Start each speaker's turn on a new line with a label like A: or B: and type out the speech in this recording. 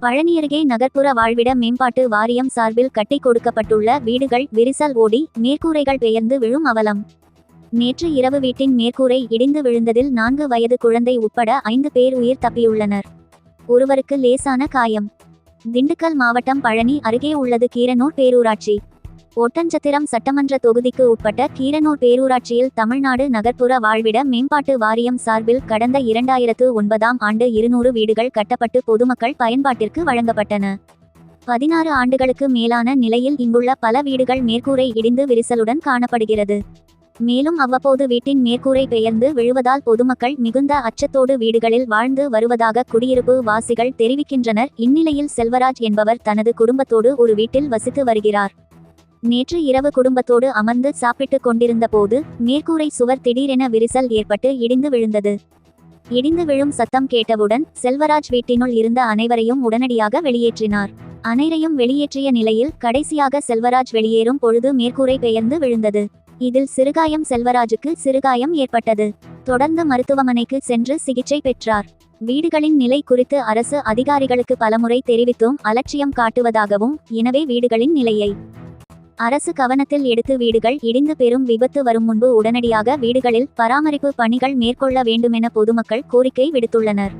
A: பழனி அருகே நகர்ப்புற வாழ்விட மேம்பாட்டு வாரியம் சார்பில் கட்டி கொடுக்கப்பட்டுள்ள வீடுகள் விரிசல் ஓடி மேற்கூரைகள் பெயர்ந்து விழும் அவலம். நேற்று இரவு வீட்டின் மேற்கூரை இடிந்து விழுந்ததில் நான்கு வயது குழந்தை உட்பட ஐந்து பேர் உயிர் தப்பியுள்ளனர். ஒருவருக்கு லேசான காயம். திண்டுக்கல் மாவட்டம் பழனி அருகே உள்ளது கீரனூர் பேரூராட்சி. ஒட்டஞ்சத்திரம் சட்டமன்ற தொகுதிக்கு உட்பட்ட கீரனூர் பேரூராட்சியில் தமிழ்நாடு நகர்ப்புற வாழ்விட மேம்பாட்டு வாரியம் சார்பில் கடந்த இரண்டாயிரத்து ஒன்பதாம் ஆண்டு இருநூறு வீடுகள் கட்டப்பட்டு பொதுமக்கள் பயன்பாட்டிற்கு வழங்கப்பட்டன. பதினாறு ஆண்டுகளுக்கு மேலான நிலையில் இங்குள்ள பல வீடுகள் மேற்கூரை இடிந்து விரிசலுடன் காணப்படுகிறது. மேலும் அவ்வப்போது வீட்டின் மேற்கூரை பெயர்ந்து விழுவதால் பொதுமக்கள் மிகுந்த அச்சத்தோடு வீடுகளில் வாழ்ந்து வருவதாக குடியிருப்பு வாசிகள் தெரிவிக்கின்றனர். இந்நிலையில் செல்வராஜ் என்பவர் தனது குடும்பத்தோடு ஒரு வீட்டில் வசித்து வருகிறார். நேற்று இரவு குடும்பத்தோடு அமர்ந்து சாப்பிட்டுக் கொண்டிருந்த போது மேற்கூரை சுவர் திடீரென விரிசல் ஏற்பட்டு இடிந்து விழுந்தது. இடிந்து விழும் சத்தம் கேட்டவுடன் செல்வராஜ் வீட்டினுள் இருந்த அனைவரையும் உடனடியாக வெளியேற்றினார். அனைவரையும் வெளியேற்றிய நிலையில் கடைசியாக செல்வராஜ் வெளியேறும் பொழுது மேற்கூரை பெயர்ந்து விழுந்தது. இதில் சிறுகாயம் செல்வராஜுக்கு சிறுகாயம் ஏற்பட்டது. தொடர்ந்து மருத்துவமனைக்கு சென்று சிகிச்சை பெற்றார். வீடுகளின் நிலை குறித்து அரசு அதிகாரிகளுக்கு பலமுறை தெரிவித்தும் அலட்சியம் காட்டுவதாகவும் எனவே வீடுகளின் நிலையை அரசு கவனத்தில் எடுத்து வீடுகள் இடிந்து பெரும் விபத்து வரும் முன்பு உடனடியாக வீடுகளில் பராமரிப்பு பணிகள் மேற்கொள்ள வேண்டுமென பொதுமக்கள் கோரிக்கை விடுத்துள்ளனர்.